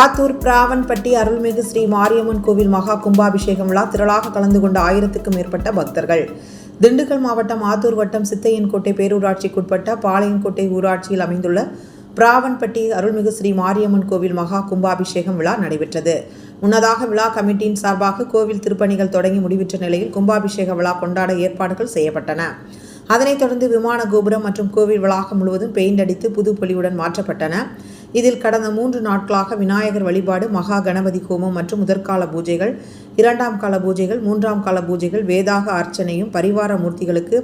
ஆத்தூர் பிராவன்பட்டி அருள்மிகு ஸ்ரீ மாரியம்மன் கோவில் மகா கும்பாபிஷேகம் விழா திரளாக கலந்து கொண்ட ஆயிரத்துக்கும் மேற்பட்ட பக்தர்கள். திண்டுக்கல் மாவட்டம் ஆத்தூர் வட்டம் சித்தையன்கோட்டை பேரூராட்சிக்குட்பட்ட பாளையங்கோட்டை ஊராட்சியில் அமைந்துள்ள பிராவன்பட்டி அருள்மிகு ஸ்ரீ மாரியம்மன் கோவில் மகா கும்பாபிஷேகம் விழா நடைபெற்றது. முன்னதாக விழா கமிட்டியின் சார்பாக கோவில் திருப்பணிகள் தொடங்கி முடிவிற்ற நிலையில் கும்பாபிஷேக விழா கொண்டாட ஏற்பாடுகள் செய்யப்பட்டன. அதனைத் தொடர்ந்து விமான கோபுரம் மற்றும் கோவில் வளாகம் முழுவதும் பெயிண்ட் அடித்து புது பொலிவுடன் மாற்றப்பட்டன. இதில் கடந்த மூன்று நாட்களாக விநாயகர் வழிபாடு மகா கணபதி ஹோமம் மற்றும் முதற்கால பூஜைகள் இரண்டாம் கால பூஜைகள் மூன்றாம் கால பூஜைகள் வேதாக அர்ச்சனையும் பரிவார மூர்த்திகளுக்கு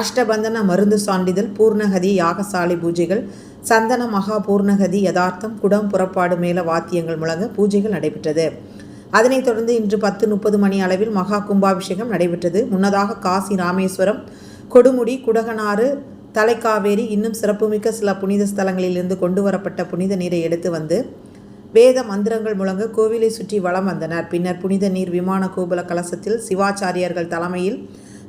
அஷ்டபந்தன மருந்து சான்றிதழ் பூர்ணகதி யாகசாலை பூஜைகள் சந்தன மகா பூர்ணகதி யதார்த்தம் குடம் புறப்பாடு மேல வாத்தியங்கள் முழங்க பூஜைகள் நடைபெற்றது. அதனைத் தொடர்ந்து இன்று பத்து முப்பது மணி அளவில் மகா கும்பாபிஷேகம் நடைபெற்றது. முன்னதாக காசி ராமேஸ்வரம் கொடுமுடி குடகனாறு தலைக்காவேரி இன்னும் சிறப்புமிக்க சில புனித ஸ்தலங்களிலிருந்து கொண்டு வரப்பட்ட புனித நீரை எடுத்து வந்து வேத மந்திரங்கள் முழங்க கோவிலை சுற்றி வலம் வந்தனர். பின்னர் புனித நீர் விமான கோபுல கலசத்தில் சிவாச்சாரியர்கள் தலைமையில்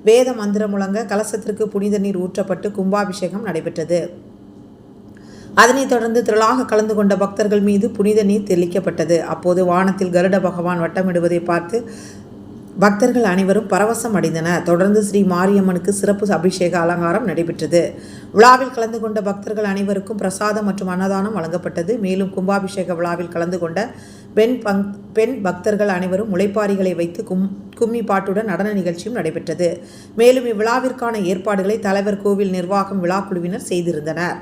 வேத மந்திரம் முழங்க கலசத்திற்கு புனித நீர் ஊற்றப்பட்டு கும்பாபிஷேகம் நடைபெற்றது. அதனைத் தொடர்ந்து திரளாக கலந்து கொண்ட பக்தர்கள் மீது புனித நீர் தெளிக்கப்பட்டது. அப்போது வானத்தில் கருட பகவான் வட்டமிடுவதை பார்த்து பக்தர்கள் அனைவரும் பரவசம் அடைந்தனர். தொடர்ந்து ஸ்ரீ மாரியம்மனுக்கு சிறப்பு அபிஷேக அலங்காரம் நடைபெற்றது. விழாவில் கலந்து கொண்ட பக்தர்கள் அனைவருக்கும் பிரசாதம் மற்றும் அன்னதானம் வழங்கப்பட்டது. மேலும் கும்பாபிஷேக விழாவில் கலந்து கொண்ட பெண் பங் பெண் பக்தர்கள் அனைவரும் முளைப்பாரிகளை வைத்து கும் கும்மி பாட்டுடன் நடன நிகழ்ச்சியும் நடைபெற்றது. மேலும் இவ்விழாவிற்கான ஏற்பாடுகளை தலைவர் கோவில் நிர்வாகம் விழாக்குழுவினர் செய்திருந்தனர்.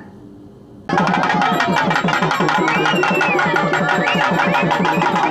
Thank you.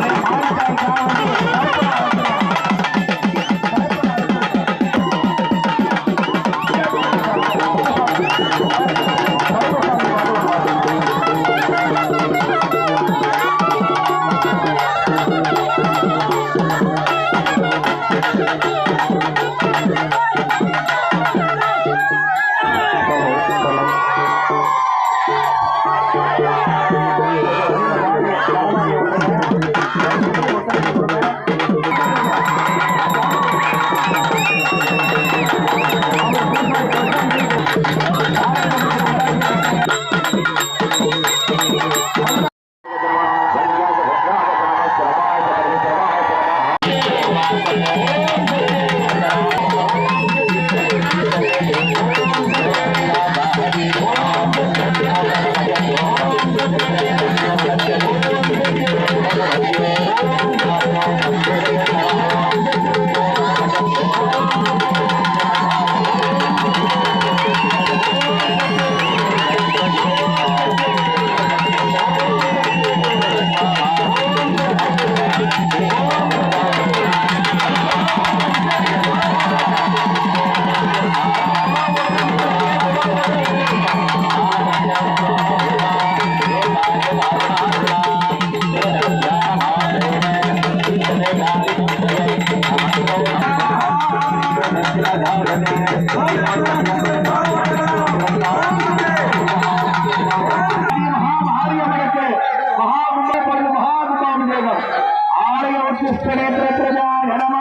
వెంకటేశ్వరేంద్రప్రజాయ నమ.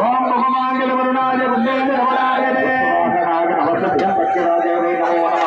ఓం బహుమాంగళ వరుణాయ ఉద్దేశ రమణాయ రాగ నవసభ్యం భక్తిరాజ వై నమో. నమ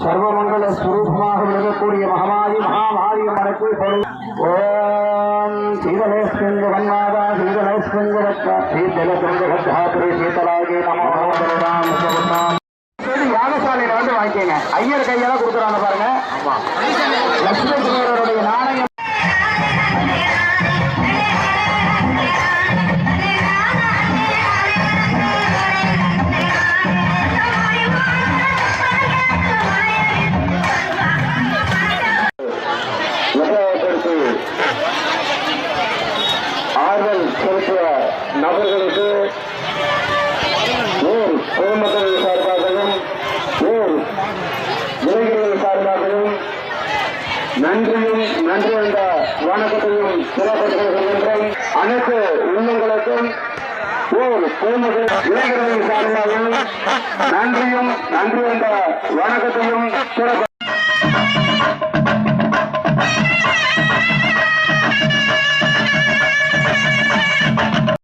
सर्वमंगल स्वरूप महामारी महामारी मरकुल ओम शीतलेश कुंज भंगारा शीतलेश सिंह श्री शीतलागे नम। அவர்களுக்கு ஊர் பொதுமக்கள் சார்பாகவும் ஊர் இளைஞர்கள் சார்பாகவும் நன்றியும் நன்றி என்ற வணக்கத்தையும் சிறப்படுத்துகின்றோம் அனைத்து உள்ளங்களுக்கும் ஊர் பொதுமக்கள் இளைஞர்களின் சார்பாகவும் நன்றியும் நன்றி என்ற வணக்கத்தையும் சிறப்பு